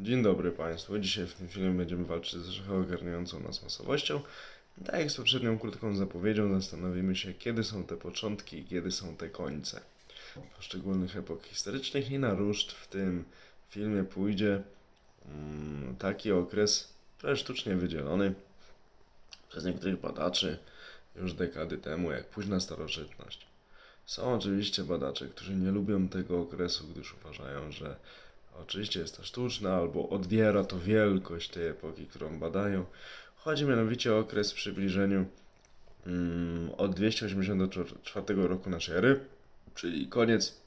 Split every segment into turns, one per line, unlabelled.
Dzień dobry Państwu. Dzisiaj w tym filmie będziemy walczyć z trochę ogarniającą nas masowością. Tak jak z poprzednią krótką zapowiedzią, zastanowimy się, kiedy są te początki i kiedy są te końce poszczególnych epok historycznych i na ruszt w tym filmie pójdzie mm, taki okres trochę sztucznie wydzielony przez niektórych badaczy już dekady temu, jak późna starożytność. Są oczywiście badacze, którzy nie lubią tego okresu, gdyż uważają, że oczywiście jest to sztuczne albo odbiera to wielkość tej epoki, którą badają. Chodzi mianowicie o okres w przybliżeniu mm, od 284 roku naszej ery, czyli koniec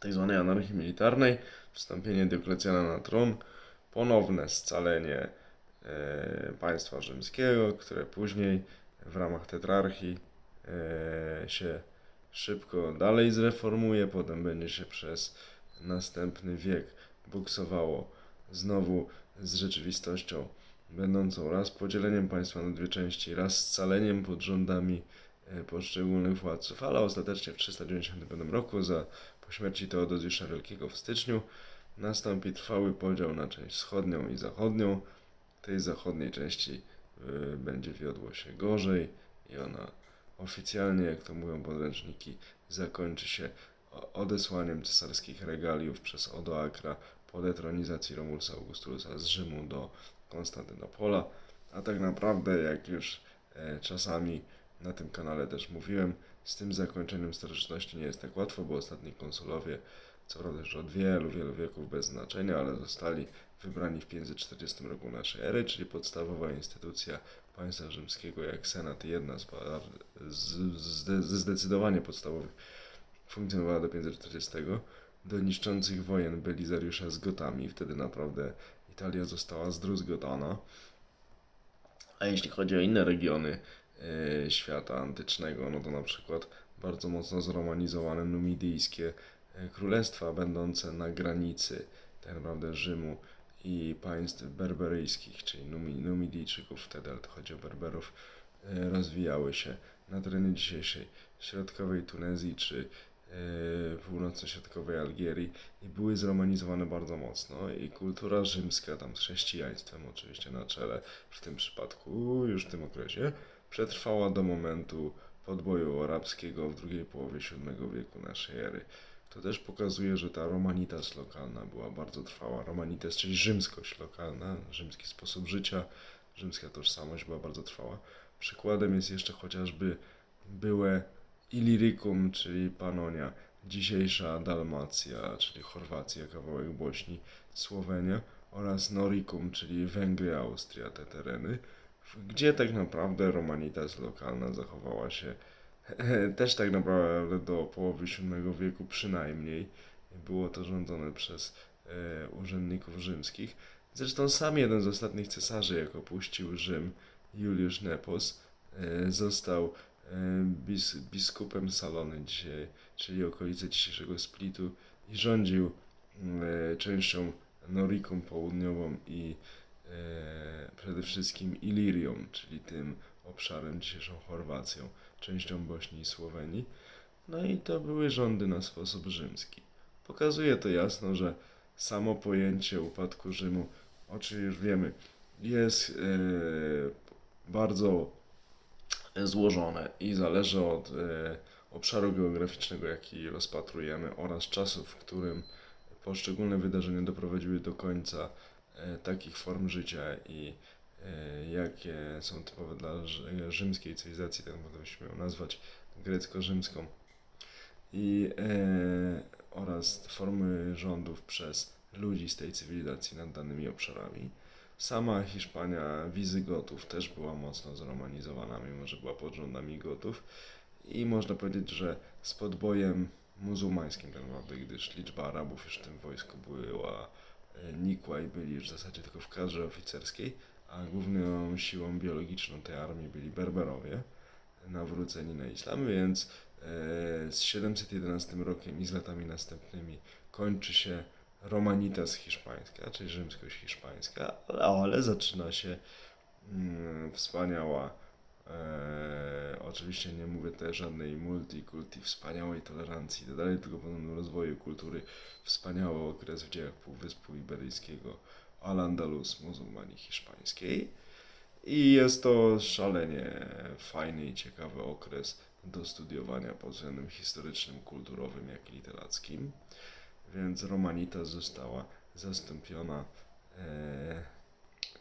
tej zwanej anarchii militarnej, wstąpienie Dioklecjana na tron, ponowne scalenie e, państwa rzymskiego, które później w ramach tetrarchii e, się szybko dalej zreformuje, potem będzie się przez następny wiek buksowało znowu z rzeczywistością będącą raz podzieleniem państwa na dwie części, raz scaleniem pod rządami e, poszczególnych władców, ale ostatecznie w 395 roku za po śmierci Teodozjusza Wielkiego w styczniu nastąpi trwały podział na część wschodnią i zachodnią. Tej zachodniej części y, będzie wiodło się gorzej i ona oficjalnie, jak to mówią podręczniki, zakończy się odesłaniem cesarskich regaliów przez Odoakra po detronizacji Romulusa Augustusa z Rzymu do Konstantynopola. A tak naprawdę, jak już e, czasami na tym kanale też mówiłem, z tym zakończeniem starożytności nie jest tak łatwo, bo ostatni konsulowie, co prawda już od wielu, wielu wieków bez znaczenia, ale zostali wybrani w 540 roku naszej ery, czyli podstawowa instytucja państwa rzymskiego jak senat jedna z, z, z, zdecydowanie podstawowych funkcjonowała do 540, do niszczących wojen Belizariusza z Gotami. Wtedy naprawdę Italia została zdruzgotana. A jeśli chodzi o inne regiony e, świata antycznego, no to na przykład bardzo mocno zromanizowane numidyjskie e, królestwa, będące na granicy tak naprawdę Rzymu i państw berberyjskich, czyli Numi- Numidijczyków wtedy, ale to chodzi o Berberów, e, rozwijały się na terenie dzisiejszej środkowej Tunezji czy północno-środkowej Algierii i były zromanizowane bardzo mocno i kultura rzymska tam z chrześcijaństwem oczywiście na czele w tym przypadku już w tym okresie przetrwała do momentu podboju arabskiego w drugiej połowie VII wieku naszej ery. To też pokazuje, że ta romanitas lokalna była bardzo trwała. Romanitas, czyli rzymskość lokalna, rzymski sposób życia, rzymska tożsamość była bardzo trwała. Przykładem jest jeszcze chociażby byłe Illyricum, czyli Panonia, dzisiejsza Dalmacja, czyli Chorwacja, kawałek Bośni, Słowenia oraz Noricum, czyli Węgry, Austria, te tereny, gdzie tak naprawdę romanitas lokalna zachowała się też tak naprawdę do połowy VII wieku przynajmniej. Było to rządzone przez e, urzędników rzymskich. Zresztą sam jeden z ostatnich cesarzy, jak opuścił Rzym, Juliusz Nepos, e, został bis, biskupem Salony dzisiaj, czyli okolice dzisiejszego Splitu i rządził e, częścią Noricum południową i e, przede wszystkim Ilirią, czyli tym obszarem dzisiejszą Chorwacją, częścią Bośni i Słowenii. No i to były rządy na sposób rzymski. Pokazuje to jasno, że samo pojęcie upadku Rzymu, o czym już wiemy, jest e, bardzo złożone i zależy od e, obszaru geograficznego, jaki rozpatrujemy oraz czasu, w którym poszczególne wydarzenia doprowadziły do końca e, takich form życia i e, jakie są typowe dla rzy- rzymskiej cywilizacji, tak byśmy ją nazwać grecko-rzymską i e, oraz formy rządów przez ludzi z tej cywilizacji nad danymi obszarami. Sama Hiszpania Wizygotów też była mocno zromanizowana, mimo że była pod rządami Gotów. I można powiedzieć, że z podbojem muzułmańskim tak naprawdę, gdyż liczba Arabów już w tym wojsku była e, nikła i byli już w zasadzie tylko w kadrze oficerskiej, a główną siłą biologiczną tej armii byli Berberowie, nawróceni na islam, więc e, z 711 rokiem i z latami następnymi kończy się Romanitas hiszpańska, czyli rzymskość hiszpańska, ale, zaczyna się mm, wspaniała E, oczywiście nie mówię tutaj żadnej multikulti, wspaniałej tolerancji i tak dalej, tylko pewnym rozwoju kultury. Wspaniały okres w dziejach Półwyspu Iberyjskiego, Al-Andalus, muzułmanii hiszpańskiej. I jest to szalenie fajny i ciekawy okres do studiowania pod względem historycznym, kulturowym, jak i literackim. Więc Romanita została zastąpiona e,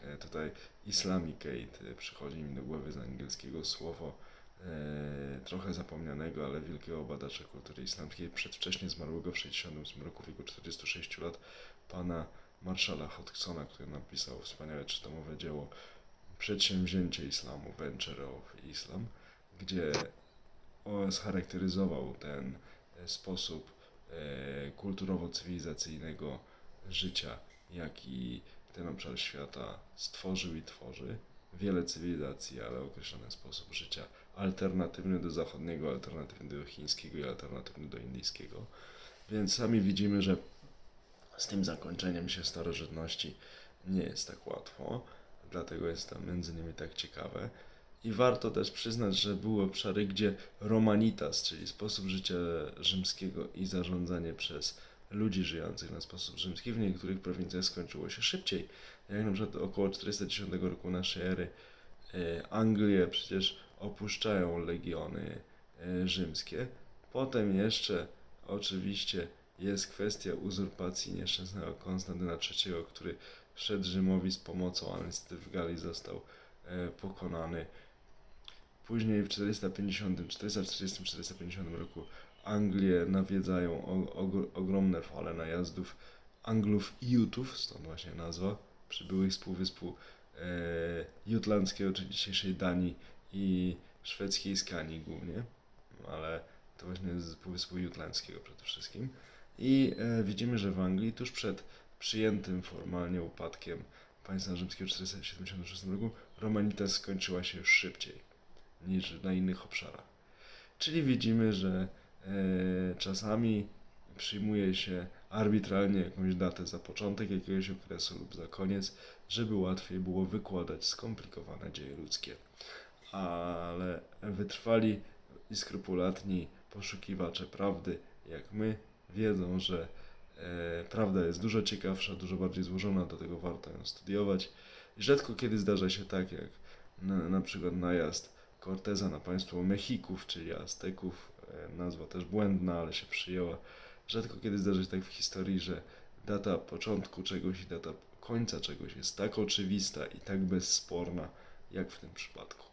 e, tutaj Islamicate. Przychodzi mi do głowy z angielskiego słowo e, trochę zapomnianego, ale wielkiego badacza kultury islamskiej, przedwcześnie zmarłego w 68 roku, w wieku 46 lat, pana Marszala Hodgsona, który napisał wspaniałe trzytomowe dzieło Przedsięwzięcie Islamu, Venture of Islam, gdzie on scharakteryzował ten e, sposób e, kulturowo-cywilizacyjnego życia, jaki ten obszar świata stworzył i tworzy. Wiele cywilizacji, ale określony sposób życia alternatywny do zachodniego, alternatywny do chińskiego i alternatywny do indyjskiego. Więc sami widzimy, że z tym zakończeniem się starożytności nie jest tak łatwo, dlatego jest to między innymi tak ciekawe. I warto też przyznać, że były obszary, gdzie romanitas, czyli sposób życia rzymskiego i zarządzanie przez ludzi żyjących na sposób rzymski, w niektórych prowincjach skończyło się szybciej. Jak na przykład około 410 roku naszej ery e, Anglię przecież opuszczają legiony e, rzymskie. Potem jeszcze oczywiście jest kwestia uzurpacji nieszczęsnego Konstantyna III, który szedł Rzymowi z pomocą, ale niestety w Galii został e, pokonany. Później w 450, 440, 450 roku Anglię nawiedzają o, ogr- ogromne fale najazdów Anglów i Jutów, stąd właśnie nazwa, przybyłych z półwyspu e, jutlandzkiego, czy dzisiejszej Danii i szwedzkiej Skanii głównie, ale to właśnie z półwyspu jutlandzkiego przede wszystkim. I e, widzimy, że w Anglii tuż przed przyjętym formalnie upadkiem państwa rzymskiego w 476 roku Romanitas skończyła się już szybciej niż na innych obszarach. Czyli widzimy, że e, czasami przyjmuje się arbitralnie jakąś datę za początek jakiegoś okresu lub za koniec, żeby łatwiej było wykładać skomplikowane dzieje ludzkie. Ale wytrwali i skrupulatni poszukiwacze prawdy, jak my, wiedzą, że e, prawda jest dużo ciekawsza, dużo bardziej złożona, do tego warto ją studiować. Rzadko kiedy zdarza się tak, jak na, na przykład najazd Corteza na państwo Mechików, czyli Azteków, e, nazwa też błędna, ale się przyjęła. Rzadko kiedy zdarza się tak w historii, że data początku czegoś i data końca czegoś jest tak oczywista i tak bezsporna, jak w tym przypadku.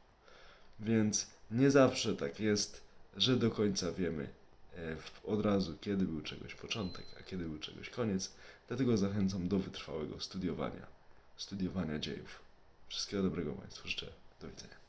Więc nie zawsze tak jest, że do końca wiemy e, od razu, kiedy był czegoś początek, a kiedy był czegoś koniec. Dlatego zachęcam do wytrwałego studiowania, studiowania dziejów. Wszystkiego dobrego Państwu życzę. Do widzenia.